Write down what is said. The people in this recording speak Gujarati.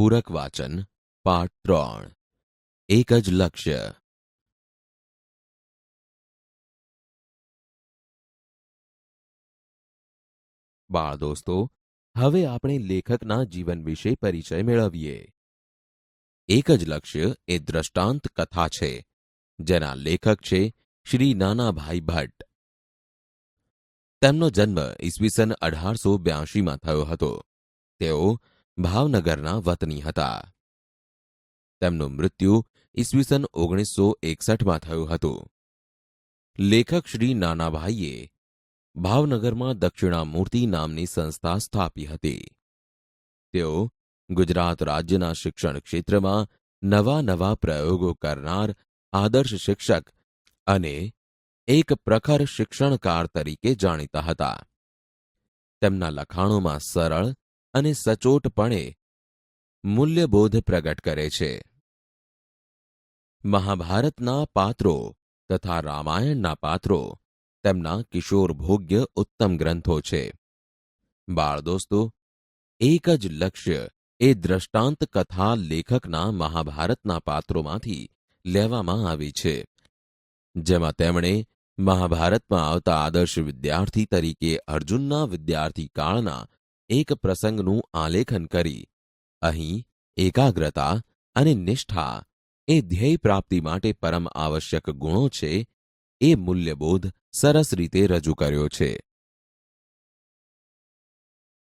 પૂરક વાચન, પાઠ ત્રણ. એક જ લક્ષ્ય. બાળ દોસ્તો, હવે આપણે લેખકના જીવન વિશે પરિચય મેળવીએ. એક જ લક્ષ્ય એ દ્રષ્ટાંત કથા છે, જેના લેખક છે શ્રી નાનાભાઈ ભટ્ટ. તેમનો જન્મ ઈસવીસન અઢારસો બ્યાસીમાં થયો હતો. તેઓ ભાવનગરના વતની હતા. તેમનું મૃત્યુ ઈસવીસન ઓગણીસો એકસઠમાં થયું હતું. લેખક શ્રી નાનાભાઈએ ભાવનગરમાં દક્ષિણામૂર્તિ નામની સંસ્થા સ્થાપી હતી. તેઓ ગુજરાત રાજ્યના શિક્ષણ ક્ષેત્રમાં નવા નવા પ્રયોગો કરનાર આદર્શ શિક્ષક અને એક પ્રખર શિક્ષણકાર તરીકે જાણીતા હતા. તેમના લખાણોમાં સરળ અને સચોટપણે મૂલ્યબોધ પ્રગટ કરે છે. મહાભારતના પાત્રો તથા રામાયણના પાત્રો તેમના કિશોર ભોગ્ય ઉત્તમ ગ્રંથો છે. બાળ દોસ્તો, એક જ લક્ષ્ય એ દ્રષ્ટાંત કથા લેખકના મહાભારતના પાત્રોમાંથી લેવામાં આવી છે. જેમાં તેમણે મહાભારતમાં આવતા આદર્શ વિદ્યાર્થી તરીકે અર્જુનના વિદ્યાર્થી કાળના એક પ્રસંગનું આલેખન કરી. અહીં એકાગ્રતા અને નિષ્ઠા એ ધ્યેય પ્રાપ્તિ માટે પરમ આવશ્યક ગુણો છે, એ મૂલ્યબોધ સરસ રીતે રજૂ કર્યો છે.